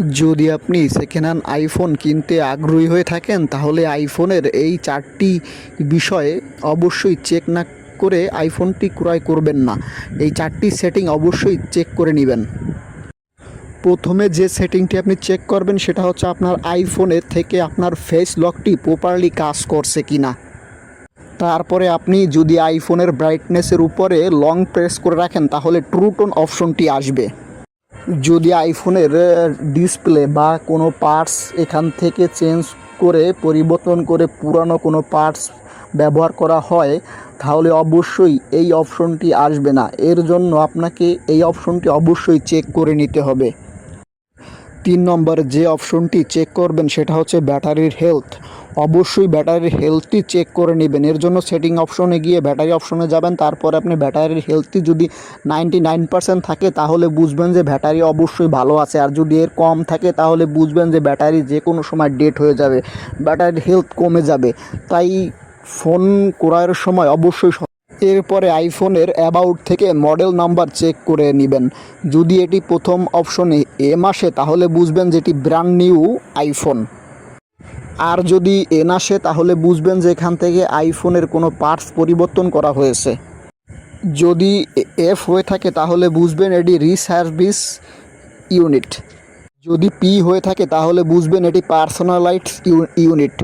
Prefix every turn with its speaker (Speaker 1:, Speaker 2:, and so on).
Speaker 1: যদি আপনি second hand iPhone কিনতে আগ্রহী হয়ে থাকেন, তাহলে আইফোনের এই চারটি বিষয়ে অবশ্যই চেক না করে আইফোনটি ক্রয় করবেন না। এই চারটি সেটিং অবশ্যই চেক করে নেবেন। প্রথমে যে সেটিংটি আপনি চেক করবেন, সেটা হচ্ছে আপনার আইফোনের থেকে আপনার ফেস লকটি প্রপারলি কাজ করছে কি না তারপরে আপনি যদি আইফোনের ব্রাইটনেসের উপরে লং প্রেস করে রাখেন, তাহলে ট্রু টোন অপশনটি আসবে। যদি আইফোনের ডিসপ্লে বা কোনো পার্টস এখান থেকে চেঞ্জ করে, পরিবর্তন করে পুরানো কোনো পার্টস ব্যবহার করা হয়, তাহলে অবশ্যই এই অপশনটি আসবে না। এর জন্য আপনাকে এই অপশনটি অবশ্যই চেক করে নিতে হবে। তিন নম্বর যে অপশনটি চেক করবেন, সেটা হচ্ছে ব্যাটারির হেলথ। অবশ্যই ব্যাটারির হেলথটি চেক করে নেবেন। এর জন্য সেটিং অপশনে গিয়ে ব্যাটারি অপশনে যাবেন, তারপরে আপনি ব্যাটারির হেলথটি যদি নাইনটি নাইন পার্সেন্ট থাকে, তাহলে বুঝবেন যে ব্যাটারি অবশ্যই ভালো আছে। আর যদি এর কম থাকে, তাহলে বুঝবেন যে ব্যাটারি যে কোনো সময় ডেট হয়ে যাবে, ব্যাটারির হেলথ কমে যাবে। তাই ফোন ক্রয়ের সময় অবশ্যই এরপরে আইফোনের অ্যাবাউট থেকে মডেল নাম্বার চেক করে নেবেন। যদি এটি প্রথম অপশনে এম আসে তাহলে বুঝবেন যে এটি ব্র্যান্ড নিউ আইফোন আর যদি এ না আসে, তাহলে বুঝবেন যে এখান থেকে আইফোনের কোনো পার্টস পরিবর্তন করা হয়েছে। যদি এফ হয়ে থাকে, তাহলে বুঝবেন এটি রিসার্ভিস ইউনিট। যদি পি হয়ে থাকে, তাহলে বুঝবেন এটি পার্সোনালাইটস ইউনিট।